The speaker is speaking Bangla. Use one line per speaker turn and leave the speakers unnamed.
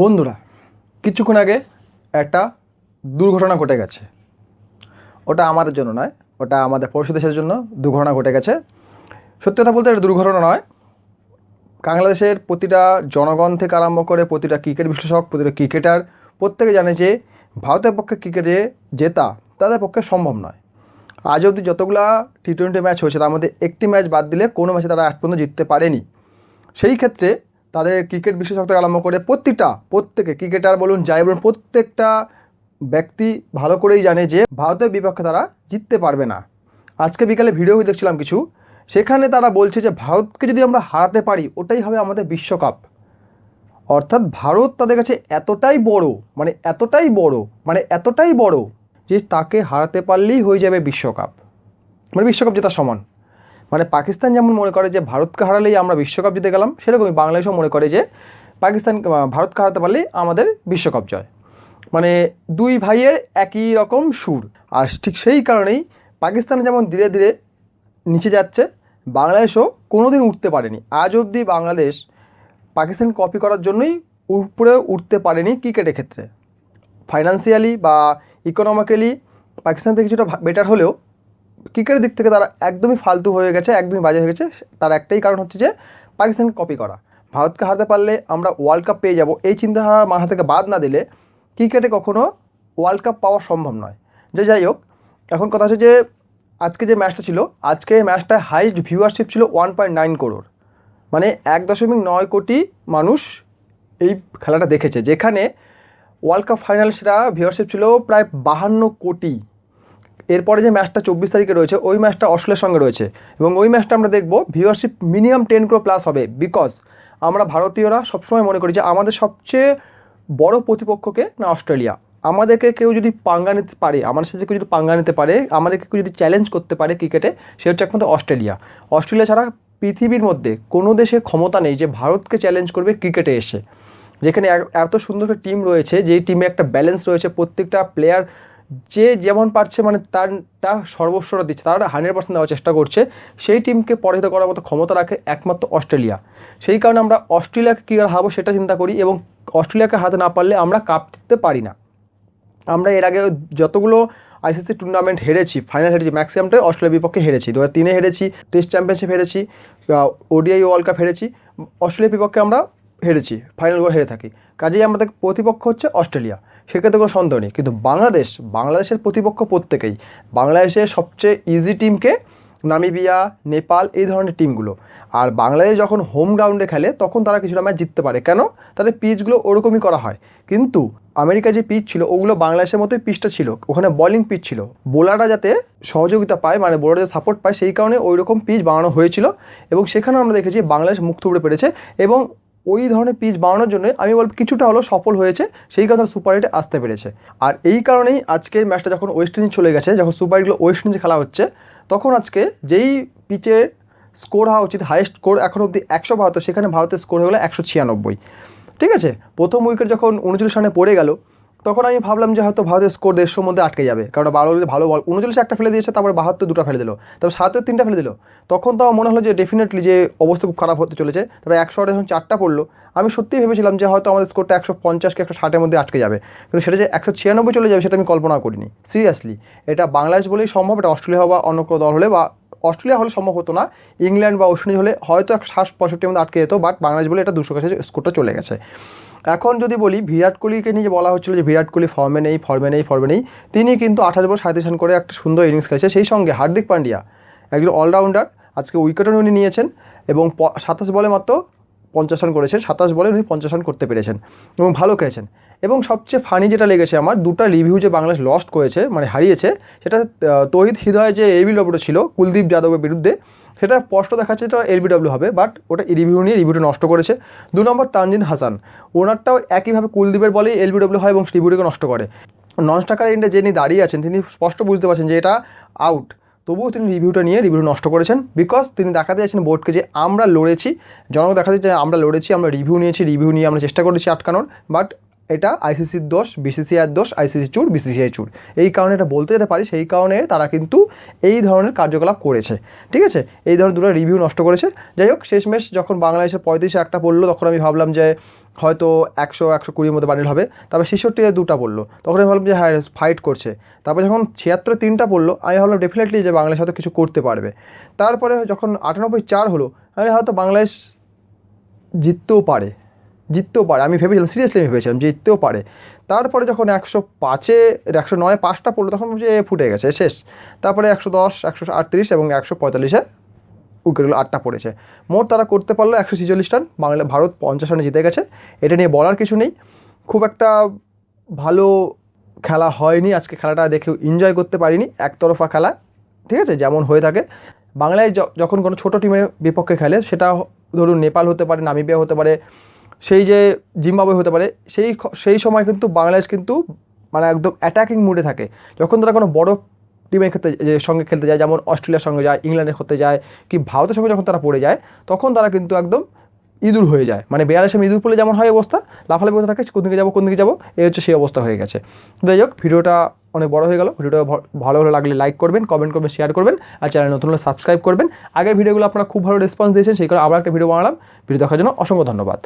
বন্ধুরা, কিছুক্ষণ আগে একটা দুর্ঘটনা ঘটে গেছে। ওটা আমাদের জন্য নয়, ওটা আমাদের পড়শি দেশের জন্য দুর্ঘটনা ঘটে গেছে। সত্যি কথা বলতে এটা দুর্ঘটনা নয়। বাংলাদেশের প্রতিটা জনগণ থেকে আরম্ভ করে প্রতিটা ক্রিকেট বিশ্লেষক, প্রতিটা ক্রিকেটার, প্রত্যেকে জানে যে ভারতের পক্ষে ক্রিকেটে জেতা তাদের পক্ষে সম্ভব নয়। আজ অবধি যতগুলা টি টোয়েন্টি ম্যাচ হয়েছে, তার মধ্যে একটি ম্যাচ বাদ দিলে কোনো ম্যাচে তারা আজ পর্যন্ত জিততে পারেনি। সেই ক্ষেত্রে তাদের ক্রিকেট বিশেষজ্ঞ আরম্ভ করে প্রতিটা, প্রত্যেকে ক্রিকেটার বলুন, যাই বলুন, প্রত্যেকটা ব্যক্তি ভালো করেই জানে যে ভারতের বিপক্ষে তারা জিততে পারবে না। আজকে বিকালে ভিডিও দেখছিলাম কিছু, সেখানে তারা বলছে যে ভারতকে যদি আমরা হারাতে পারি, ওটাই হবে আমাদের বিশ্বকাপ। অর্থাৎ ভারত তাদের কাছে এতটাই বড় মানে এতটাই বড় মানে এতটাই বড় যে তাকে হারাতে পারলেই হয়ে যাবে বিশ্বকাপ। মানে বিশ্বকাপ জেতা সমান। মানে পাকিস্তান যেমন মনে করে যে ভারতকে হারালেই আমরা বিশ্বকাপ জিতে গেলাম, সেরকমই বাংলাদেশও মনে করে যে পাকিস্তান ভারতকে হারাতে পারলেই আমাদের বিশ্বকাপ জয়। মানে দুই ভাইয়ের একই রকম সুর। আর ঠিক সেই কারণেই পাকিস্তান যেমন ধীরে ধীরে নিচে যাচ্ছে, বাংলাদেশও কোনো দিন উঠতে পারেনি। আজ অবধি বাংলাদেশ পাকিস্তান কপি করার জন্যই উপরে উঠতে পারেনি ক্রিকেটের ক্ষেত্রে। ফাইন্যান্সিয়ালি বা ইকোনমিক্যালি পাকিস্তান থেকে কিছুটা বেটার হলেও ক্রিকেটের দিক থেকে তারা একদমই ফালতু হয়ে গেছে, একদমই বাজে হয়ে গেছে। তার একটাই কারণ হচ্ছে যে, পাকিস্তানকে কপি করা। ভারতকে হারাতে পারলে আমরা ওয়ার্ল্ড কাপ পেয়ে যাব। এই চিন্তাধারা মাথা থেকে বাদ না দিলে ক্রিকেটে কখনো ওয়ার্ল্ড কাপ পাওয়া সম্ভব নয়। যে যাই হোক, এখন কথা হচ্ছে যে, আজকে যে ম্যাচটা ছিল, আজকে এই ম্যাচটায় হাইস্ট ভিউয়ারশিপ ছিল ওয়ান পয়েন্ট নাইন করোর মানে এক দশমিক নয় কোটি মানুষ এই খেলাটা দেখেছে। যেখানে ওয়ার্ল্ড কাপ ফাইনাল সেটা ভিউয়ারশিপ ছিল প্রায় বাহান্ন কোটি। এরপরে যে ম্যাচটা চব্বিশ তারিখে রয়েছে, ওই ম্যাচটা অস্ট্রেলিয়ার সঙ্গে রয়েছে। এবং ওই ম্যাচটা আমরা দেখব viewership minimum ten crore plus হবে। বিকজ আমরা ভারতীয়রা সবসময় মনে করি যে আমাদের সবচেয়ে বড় প্রতিপক্ষকে না অস্ট্রেলিয়া। আমাদেরকে কেউ যদি পাঙ্গা নিতে পারে আমাদের সাথে কেউ যদি পাঙ্গা নিতে পারে, আমাদেরকে কেউ যদি চ্যালেঞ্জ করতে পারে ক্রিকেটে, সে হচ্ছে একমাত্র অস্ট্রেলিয়া। অস্ট্রেলিয়া ছাড়া পৃথিবীর মধ্যে কোনো দেশের ক্ষমতা নেই যে ভারতকে চ্যালেঞ্জ করবে ক্রিকেটে এসে। যেখানে এত সুন্দর একটা টিম রয়েছে, যেই টিমে একটা ব্যালেন্স রয়েছে, প্রত্যেকটা প্লেয়ার যে যেমন পারছে মানে তার তার সর্বস্বটা দিচ্ছে, তারা হান্ড্রেড পার্সেন্ট দেওয়ার চেষ্টা করছে, সেই টিমকে পরাজিত করার মতো ক্ষমতা রাখে একমাত্র অস্ট্রেলিয়া। সেই কারণে আমরা অস্ট্রেলিয়াকে কী হারাবো সেটা চিন্তা করি এবং অস্ট্রেলিয়াকে হারাতে না পারলে আমরা কাপ জিততে পারি না। আমরা এর আগে যতগুলো আইসিসি টুর্নামেন্ট হেরেছি, ফাইনাল হেরেছি, ম্যাক্সিমামটাই অস্ট্রেলিয়ার বিপক্ষে হেরেছি। দু তিনে হেরেছি, টেস্ট চ্যাম্পিয়নশিপ হেরেছি ওডিআই ওয়ার্ল্ড কাপ হেরেছি, অস্ট্রেলিয়ার বিপক্ষে আমরা হেরেছি, ফাইনাল করে হেরে থাকি। কাজেই আমাদের প্রতিপক্ষ হচ্ছে অস্ট্রেলিয়া। সেক্ষেত্রে কোনো সন্দেহ নেই। কিন্তু বাংলাদেশ, বাংলাদেশের প্রতিপক্ষ প্রত্যেকেই, বাংলাদেশের সবচেয়ে ইজি টিমকে নামিবিয়া, নেপাল এই ধরনের টিমগুলো আর বাংলাদেশ যখন হোম গ্রাউন্ডে খেলে, তখন তারা কিছুটা ম্যাচ জিততে পারে। কেন? তাদের পিচগুলো ওরকমই করা হয়। কিন্তু আমেরিকা যে পিচ ছিল, ওগুলো বাংলাদেশের মতোই পিচটা ছিল। ওখানে বলিং পিচ ছিল। বোলাররা যাতে সহযোগিতা পায় মানে বোলার যাতে সাপোর্ট পায়, সেই কারণে ওই রকম পিচ বানানো হয়েছিল। এবং সেখানে আমরা দেখেছি বাংলাদেশ মুখ থুবড়ে পেরেছে। এবং ওই ধরনের পিচ বানানোর জন্য আমি বলব কিছুটা হলো সফল হয়েছে, সেই কারণে সুপার এইটে আসতে পেরেছে। আর এই কারণেই আজকে ম্যাচটা যখন ওয়েস্ট ইন্ডিজ চলে গেছে, যখন সুপার এইটগুলো ওয়েস্ট ইন্ডিজে খেলা হচ্ছে, তখন আজকে যেই পিচে স্কোর হওয়া উচিত, হাইয়েস্ট স্কোর এখন অবধি একশো বাহাত্তর, সেখানে ভারতের স্কোর হয়ে গেলো একশো ছিয়ানব্বই। ঠিক আছে? প্রথম উইকেট যখন উনচল্লিশ রানে পড়ে গেল তখন আমি ভাবলাম যে হয়তো ভারতের স্কোর দেড়শোর মধ্যে আটকে যাবে। কারণ বারো ভালো বল উনচল্লিশে একটা ফেলে দিয়েছে, তারপরে বাহাত্তর দুটো ফেলে দিল। তারপর সাতের তিনটা ফেলে দিল। তখন তো আমার মনে হলো যে ডেফিনেটলি যে অবস্থা খুব খারাপ হতে চলেছে। তারপরে একশো যখন চারটা পড়ল। আমি সত্যিই ভেবেছিলাম যে হয়তো আমাদের স্কোরটা একশো পঞ্চাশ কি একশো ষাটের মধ্যে আটকে যাবে। কিন্তু সেটা যে একশো ছিয়ানব্বই চলে যাবে, সেটা আমি কল্পনা করিনি। সিরিয়াসলি এটা বাংলাদেশ বলেই সম্ভব, এটা অস্ট্রেলিয়া বা অন্য কোনো দল হলে বা অস্ট্রেলিয়া হলে সম্ভব হতো না। ইংল্যান্ড বা ওয়েস্ট ইন্ডিজ হলে হয়তো একশো ষাট, পঁয়ষট্টির মধ্যে আটকে যেত বাট বাংলাদেশ বলে এটা দুশো কাছে স্কোরটা চলে গেছে। এখন যদি বলি, বিরাট কোহলিকে নিয়ে বলা হচ্ছিল যে বিরাট কোহলি ফর্মে নেই ফর্মে নেই ফর্মে নেই, তিনি কিন্তু আঠাশ বল সাঁত্রিশ রান করে একটা সুন্দর ইনিংস খেলেছে। সেই সঙ্গে হার্দিক পান্ডিয়া, একজন অলরাউন্ডার আজকে উইকেটও উনি নিয়েছেন এবং সাতাশ বলে মাত্র পঞ্চাশ রান করেছেন, সাতাশ বলে উনি পঞ্চাশ রান করতে পেরেছেন এবং ভালো খেলেছেন। এবং সবচেয়ে ফানি যেটা লেগেছে আমার, দুটা রিভিউ যে বাংলাদেশ লস্ট করেছে মানে হারিয়েছে, সেটা তহিদ হৃদয় যে এবিডব্লিউ ছিল, কুলদীপ যাদবের বিরুদ্ধে সেটা স্পষ্ট দেখাচ্ছে এটা এলবিডব্লিউ হবে বাট ওটা রিভিউ নিয়ে রিভিউটা নষ্ট করেছে। দু নম্বর তানজিন হাসান, ওনারটাও একইভাবে কুলদীপের বলেই এলবিডব্লিউ হয় এবং রিভিউটাকে নষ্ট করে। নন স্টাকার এন্ডে যিনি দাঁড়িয়ে আছেন, তিনি স্পষ্ট বুঝতে পারছেন যে এটা আউট তবুও তিনি রিভিউটা নিয়ে রিভিউ নষ্ট করেছেন বিকজ তিনি দেখাতে চাইছেন বোর্ডকে যে আমরা লড়েছি। জনগণ দেখাতে যে আমরা লড়েছি, আমরা রিভিউ নিয়েছি রিভিউ নিয়ে আমরা চেষ্টা করেছি আটকানোর বাট এটা আইসিসির দোষ বিসিসিআইয়ের দোষ আইসিসি চুর বিসিসিআই চুর। এই কারণে এটা বলতে যেতে পারি, সেই কারণে তারা কিন্তু এই ধরনের কার্যকলাপ করেছে। ঠিক আছে? এই ধরনের দুটো রিভিউ নষ্ট করেছে। যাই হোক, শেষমেশ যখন বাংলাদেশের পঁয়ত্রিশে একটা পড়ল, তখন আমি ভাবলাম যে হয়তো একশো একশো কুড়ির মধ্যে বান্ডিল হবে। তারপর ছেষট্টিতে দুটা পড়ল। তখন আমি ভাবলাম যে হ্যাঁ ফাইট করছে। তারপর যখন ছিয়াত্তর তিনটা পড়ল, আমি ভাবলাম ডেফিনেটলি যে বাংলাদেশ হয়তো কিছু করতে পারবে। তারপরে যখন আটানব্বই চার হলো, আমি হয়তো বাংলাদেশ জিততেও পারে। জিততেও পারে। আমি ভেবেছিলাম সিরিয়াসলি আমি ভেবেছিলাম জিততেও পারে। তারপরে যখন একশো পাঁচে, একশো নয় পাঁচটা পড়ল, তখন যে ফুটে গেছে, শেষ। তারপরে একশো দশ, একশো আটত্রিশ এবং একশো পঁয়তাল্লিশে উইকেটগুলো আটটা পড়েছে। মোট তারা করতে পারল একশো ছেচল্লিশ রান। বাংলা, ভারত পঞ্চাশ রানে জিতে গেছে। এটা নিয়ে বলার কিছু নেই। খুব একটা ভালো খেলা হয়নি। আজকে খেলাটা দেখে এনজয় করতে পারিনি একতরফা খেলা। ঠিক আছে? যেমন হয়ে থাকে। বাংলায় যখন কোনো ছোটো টিমের বিপক্ষে খেলে, সেটা ধরুন নেপাল হতে পারে, নামিবিয়া হতে পারে সেই যে জিম্বাবুয়ে হতে পারে, সেই সেই সময় কিন্তু বাংলাদেশ কিন্তু মানে একদম অ্যাটাকিং মুডে থাকে। যখন তারা কোনো বড় টিমের ক্ষেত্রে যে, সঙ্গে খেলতে যায়, যেমন অস্ট্রেলিয়ার সঙ্গে যায়, ইংল্যান্ডের ক্ষেত্রে যায়, কি ভারতের সঙ্গে যখন তারা পড়ে যায়, তখন তারা কিন্তু একদম ইঁদুর হয়ে যায়। মানে বেয়ালের সামনে ইঁদুর পড়লে যেমন হয় অবস্থা, লাফালাফি করতে থাকে, কোন দিকে যাব, কোন দিকে যাব, এই হচ্ছে সেই অবস্থা হয়ে গেছে। যাই হোক, ভিডিওটা অনেক বড় হয়ে গেল। ভিডিওটা ভালো ভালো লাগলে লাইক করবেন কমেন্ট করবেন শেয়ার করবেন, আর চ্যানেল নতুন হলে সাবস্ক্রাইব করবেন। আগের ভিডিওগুলো আপনারা খুব ভালো রেসপন্স দিয়েছেন, সেই কারণে আবার একটা ভিডিও বানালাম। ভিডিও দেখার জন্য অসংখ্য ধন্যবাদ।